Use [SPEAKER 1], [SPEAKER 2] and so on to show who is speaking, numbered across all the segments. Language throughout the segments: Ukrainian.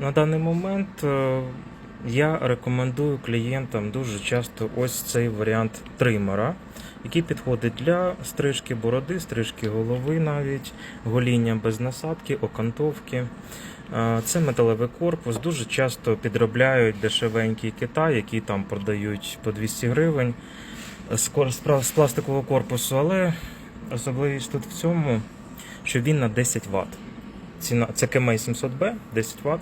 [SPEAKER 1] На даний момент е, я рекомендую клієнтам дуже часто ось цей варіант тримера, який підходить для стрижки бороди, стрижки голови навіть, гоління без насадки, окантовки. Е, Це металевий корпус. Дуже часто підробляють дешевенький Китай, які там продають по 200 гривень з пластикового корпусу, але особливість тут в цьому, що він на 10 Вт. Ціна це KMA 700B, 10 Вт.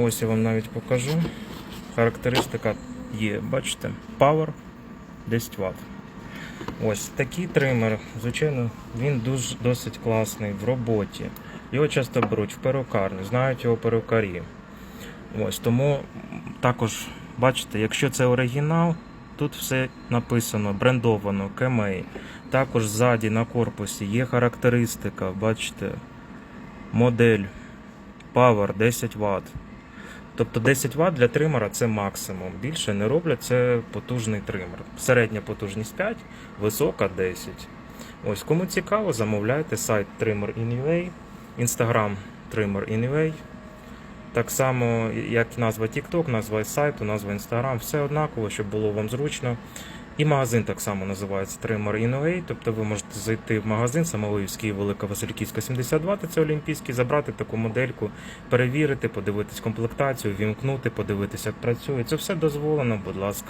[SPEAKER 1] Ось я вам навіть покажу. Характеристика є, бачите, Power 10 Вт. Ось такий тример, звичайно, він дуже досить класний в роботі. Його часто беруть в перукарню, знають його перукарі. Ось тому також бачите, якщо це оригінал, тут все написано, брендовано, KMA. Також ззаді на корпусі є характеристика, бачите, модель Power 10 Вт. Тобто 10 Вт для тримера це максимум. Більше не роблять, це потужний тример. Середня потужність 5, висока 10. Ось кому цікаво, замовляйте сайт Trimmer.in.ua, інстаграм Trimmer.in.ua. Так само, як назва TikTok, назва сайту, назва Instagram, все однаково, щоб було вам зручно. І магазин так само називається Trimmer Innovate, тобто ви можете зайти в магазин Самолоївський, Велика Васильківська 72, це Олімпійський, забрати таку модельку, перевірити, подивитись комплектацію, вімкнути, подивитися, як працює. Це все дозволено, будь ласка.